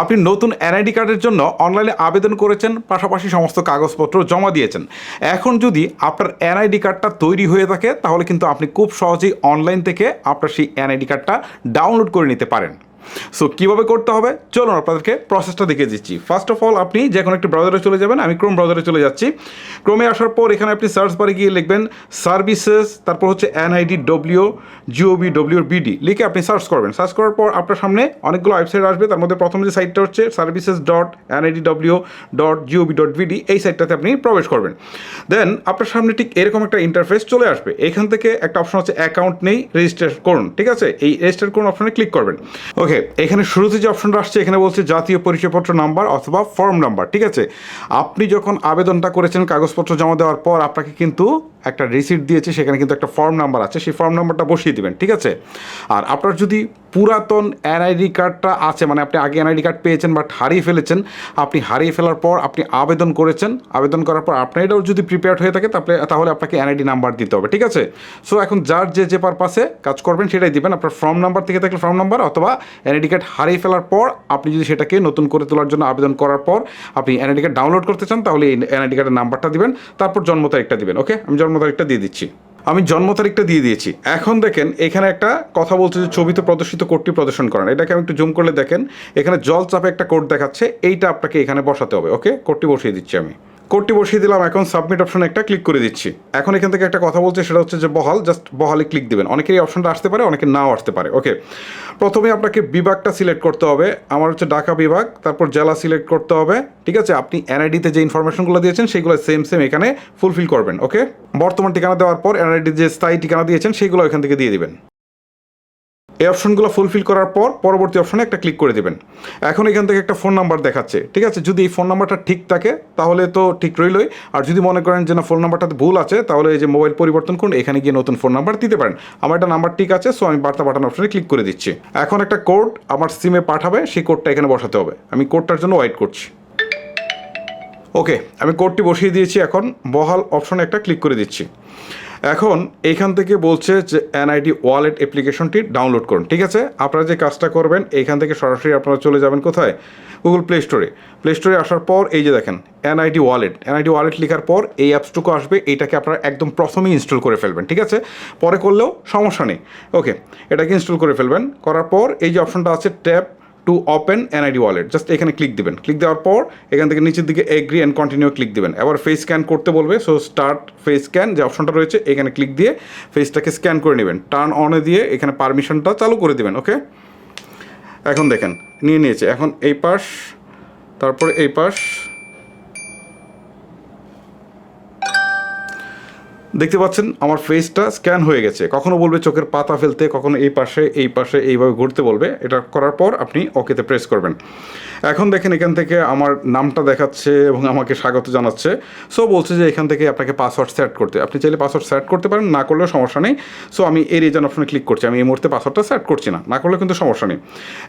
আপনি নতুন এনআইডি কার্ডের জন্য অনলাইনে আবেদন করেছেন, পাশাপাশি সমস্ত কাগজপত্র জমা দিয়েছেন। এখন যদি আপনার এনআইডি কার্ডটা তৈরি হয়ে থাকে, তাহলে কিন্তু আপনি খুব সহজেই অনলাইন থেকে আপনার সেই এনআইডি কার্ডটা ডাউনলোড করে নিতে পারেন। সো কীভাবে করতে হবে? চলুন আপনাদেরকে প্রসেসটা দেখিয়ে দিচ্ছি। ফার্স্ট অফ অল আপনি যে কোনো একটি ব্রাউজারে চলে যাবেন। আমি ক্রোম ব্রাউজারে চলে যাচ্ছি। ক্রোমে আসার পর এখানে আপনি সার্চ বারে গিয়ে লিখবেন সার্ভিসেস তারপর হচ্ছে NID W GOB W BD লিখে আপনি সার্চ করবেন। সার্চ করার পর আপনার সামনে অনেকগুলো ওয়েবসাইট আসবে। তার মধ্যে প্রথম যে সাইটটা হচ্ছে services dot NID W dot GOB dot BD এই সাইটটাতে আপনি প্রবেশ করবেন। দেন আপনার সামনে ঠিক এরকম একটা ইন্টারফেস চলে আসবে। এখান থেকে একটা অপশন হচ্ছে অ্যাকাউন্ট নেই রেজিস্টার করুন। ঠিক আছে? এই রেজিস্টার করুন অপশনে ক্লিক করবেন। ওকে এখানে শুরুতে যে অপশনটা আসছে, এখানে বলছে জাতীয় পরিচয়পত্র নাম্বার অথবা ফর্ম নাম্বার ঠিক আছে? আপনি যখন আবেদনটা করেছেন, কাগজপত্র জমা দেওয়ার পর আপনাকে কিন্তু একটা রিসিট দিয়েছে, সেখানে কিন্তু একটা ফর্ম নাম্বার আছে, সেই ফর্ম নাম্বারটা বসিয়ে দেবেন, ঠিক আছে? আর আপনার যদি পুরাতন এনআইডি কার্ডটা আছে মানে আপনি আগে এনআইডি কার্ড পেয়েছেন বাট হারিয়ে ফেলেছেন, আপনি হারিয়ে ফেলার পর আপনি আবেদন করেছেন, আবেদন করার পর আপনার এটাও যদি প্রিপেয়ার্ড হয়ে থাকে, তাহলে তাহলে আপনাকে এনআইডি নাম্বার দিতে হবে, ঠিক আছে? সো এখন যার যে যে পারপাসে কাজ করবেন, সেটাই দিবেন। আপনার ফর্ম নাম্বার থেকে থাকলে ফর্ম নাম্বার অথবা এনআইডি কার্ড হারিয়ে ফেলার পর আপনি যদি সেটাকে নতুন করে তোলার জন্য আবেদন করার পর আপনি এনআইডি কার্ড ডাউনলোড করতে চান, তাহলে এই এনআইডি কার্ডের নাম্বারটা দিবেন, তারপর জন্ম তারিখটা দিবেন ওকে আমি জন্ম তারিখটা দিয়ে দিচ্ছি। আমি জন্ম তারিখটা দিয়ে দিয়েছি। এখন দেখেন, এখানে একটা কথা বলছে যে ছবিতে প্রদর্শিত কোডটি প্রদর্শন করেন। এটাকে আমি একটু জুম করলে দেখেন, এখানে জল চাপে একটা কোড দেখাচ্ছে, এইটা আপনাকে এখানে বসাতে হবে, ওকে? কোডটি বসিয়ে দিচ্ছি আমি। কোডটি বসিয়ে দিলাম, এখন সাবমিট অপশনে একটা ক্লিক করে দিচ্ছি। এখন এখান থেকে একটা কথা বলছে, সেটা হচ্ছে যে বহাল জাস্ট বহালে ক্লিক দিবেন। অনেকের এই অপশনটা আসতে পারে অনেকে নাও আসতে পারে। ওকে প্রথমে আপনাকে বিভাগটা সিলেক্ট করতে হবে। আমার হচ্ছে ঢাকা বিভাগ, তারপর জেলা সিলেক্ট করতে হবে। ঠিক আছে? আপনি এনআইডিতে যে ইনফরমেশনগুলো দিয়েছেন, সেগুলো সেম সেম এখানে ফুলফিল করবেন। ওকে বর্তমান ঠিকানা দেওয়ার পর এনআইডি যে স্থায়ী ঠিকানা দিয়েছেন, সেগুলো এখান থেকে দিয়ে দিবেন। এই অপশনগুলো ফুলফিল করার পর পরবর্তী অপশনে একটা ক্লিক করে দেবেন। এখন এখান থেকে একটা ফোন নাম্বার দেখাচ্ছে, ঠিক আছে? যদি এই ফোন নাম্বারটা ঠিক থাকে, তাহলে তো ঠিক রইলই। আর যদি মনে করেন যে না ফোন নাম্বারটাতে ভুল আছে, তাহলে এই যে মোবাইল পরিবর্তন করুন, এখানে গিয়ে নতুন ফোন নাম্বার দিতে পারেন। আমার একটা নাম্বার ঠিক আছে সো আমি বার্তা পাঠানো অপশনে ক্লিক করে দিচ্ছি। এখন একটা কোড আমার সিমে পাঠাবে, সেই কোডটা এখানে বসাতে হবে। আমি কোডটার জন্য ওয়েট করছি। ওকে আমি কোডটি বসিয়ে দিয়েছি এখন। বহাল অপশনে একটা ক্লিক করে দিচ্ছি। এখন এইখান থেকে বলছে যে এনআইডি ওয়ালেট অ্যাপ্লিকেশনটি ডাউনলোড করুন, ঠিক আছে? আপনারা যে কাজটা করবেন এইখান থেকে সরাসরি আপনারা চলে যাবেন কোথায়? গুগল প্লে স্টোরে প্লে স্টোরে আসার পর, এই যে দেখেন, এনআইডি ওয়ালেট। এনআইডি ওয়ালেট লেখার পর, এই অ্যাপসটুকু আসবে এইটাকে আপনারা একদম প্রথমেই ইনস্টল করে ফেলবেন, ঠিক আছে? পরে করলেও সমস্যা নেই। ওকে এটাকে ইনস্টল করে ফেলবেন। করার পর, এই যে অপশনটা আছে tap to open NID wallet just এখানে ক্লিক দিবেন। ক্লিক দেওয়ার পর এখান থেকে নিচের দিকে এগ্রি অ্যান্ড কন্টিনিউ ক্লিক দিবেন। এবার ফেস স্ক্যান করতে বলবে। সো স্টার্ট ফেস স্ক্যান যে অপশনটা রয়েছে, এখানে ক্লিক দিয়ে ফেসটাকে স্ক্যান করে নেবেন। টার্ন অনে দিয়ে এখানে পারমিশনটা চালু করে দেবেন ওকে এখন দেখেন, নিয়ে নিয়েছে। এখন এই পাশ, তারপরে এই পাশ দেখতে পাচ্ছেন, আমার ফেসটা স্ক্যান হয়ে গেছে। কখনো বলবে চোখের পাতা ফেলতে, কখনো এই পাশে এই পাশে, এইভাবে ঘুরতে বলবে। এটা করার পর আপনি ওকেতে প্রেস করবেন। এখন দেখেন, এখান থেকে আমার নামটা দেখাচ্ছে এবং আমাকে স্বাগত জানাচ্ছে। সো বলছে যে এখান থেকে আপনাকে পাসওয়ার্ড সেট করতে। আপনি চাইলে পাসওয়ার্ড সেট করতে পারেন, না করলেও সমস্যা নেই। সো আমি এই রিজন অপশনে ক্লিক করছি। আমি এই মুহূর্তে পাসওয়ার্ডটা সেট করছি না। না করলে কিন্তু সমস্যা নেই।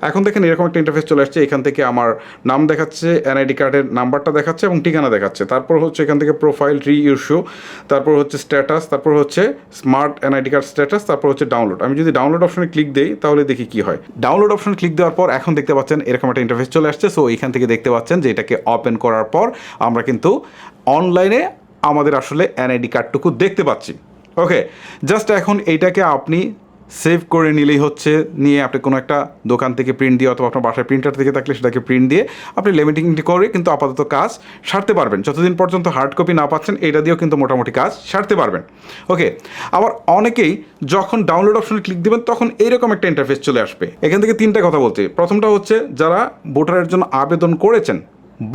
এখন দেখেন, এরকম একটা ইন্টারফেস চলে আসছে। এখান থেকে আমার নাম দেখাচ্ছে এনআইডি কার্ডের নাম্বারটা দেখাচ্ছে এবং ঠিকানা দেখাচ্ছে। তারপর হচ্ছে এখান থেকে প্রোফাইল রি ইস্যু তারপর হচ্ছে স্ট্যাটাস তারপর হচ্ছে স্মার্ট এনআইডি কার্ড স্ট্যাটাস তারপর হচ্ছে ডাউনলোড আমি যদি ডাউনলোড অপশনে ক্লিক দিই, তাহলে দেখি কি হয়। ডাউনলোড অপশন ক্লিক দেওয়ার পর এখন দেখতে পাচ্ছেন এরকম একটা ইন্টারফেস চলে আসছে। সো এখান থেকে দেখতে পাচ্ছেন যে এটাকে ওপেন করার পর আমরা কিন্তু অনলাইনে আমাদের আসলে এনআইডি কার্ডটুকু দেখতে পাচ্ছি। ওকে জাস্ট এখন এইটাকে আপনি সেভ করে নিলেই হচ্ছে নিয়ে আপনি কোনো একটা দোকান থেকে প্রিন্ট দিয়ে অথবা আপনার বাসায় প্রিন্টার থেকে থাকলে সেটাকে প্রিন্ট দিয়ে আপনি লিমিটিংটি করে কিন্তু আপাতত কাজ সারতে পারবেন। যতদিন পর্যন্ত হার্ড কপি না পাচ্ছেন, এটা দিয়েও কিন্তু মোটামুটি কাজ সারতে পারবেন। ওকে আবার অনেকেই যখন ডাউনলোড অপশনে ক্লিক দেবেন, তখন এইরকম একটা ইন্টারফেস চলে আসবে। এখান থেকে তিনটা কথা বলছি। প্রথমটা হচ্ছে, যারা ভোটারের জন্য আবেদন করেছেন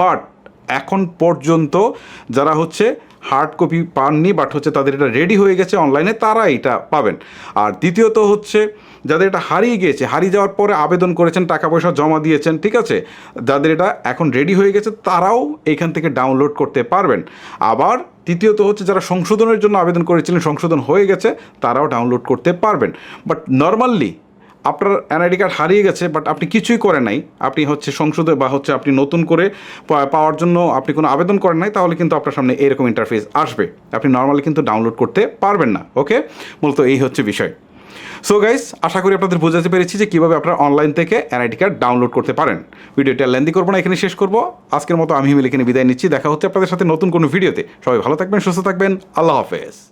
বাট এখন পর্যন্ত যারা হচ্ছে হার্ড কপি পাননি বাট হচ্ছে তাদের এটা রেডি হয়ে গেছে অনলাইনে তারা এটা পাবেন। আর দ্বিতীয়ত হচ্ছে, যাদের এটা হারিয়ে গিয়েছে, হারিয়ে যাওয়ার পরে আবেদন করেছেন, টাকা পয়সা জমা দিয়েছেন, ঠিক আছে? যাদের এটা এখন রেডি হয়ে গেছে, তারাও এখান থেকে ডাউনলোড করতে পারবেন। আবার তৃতীয়ত হচ্ছে, যারা সংশোধনের জন্য আবেদন করেছিলেন, সংশোধন হয়ে গেছে, তারাও ডাউনলোড করতে পারবেন। বাট নর্মালি আপনার এনআইডি কার্ড হারিয়ে গেছে বাট আপনি কিছুই করেন নাই। আপনি হচ্ছে সংসদে বা হচ্ছে আপনি নতুন করে পাওয়ার জন্য আপনি কোনো আবেদন করেন নাই, তাহলে কিন্তু আপনার সামনে এরকম ইন্টারফেস আসবে। আপনি নর্মালি কিন্তু ডাউনলোড করতে পারবেন না ওকে মূলত এই হচ্ছে বিষয়। সো গাইস আশা করি আপনাদের বোঝাতে পেরেছি যে কীভাবে আপনারা অনলাইন থেকে এনআইডি কার্ড ডাউনলোড করতে পারেন। ভিডিওটা লেন্দি করব না, এখানে শেষ করব। আজকের মতো আমি হিমেল এখানে বিদায় নিচ্ছি, দেখা হচ্ছে আপনাদের সাথে নতুন কোনো ভিডিওতে। সবাই ভালো থাকবেন, সুস্থ থাকবেন, আল্লাহ হাফেজ।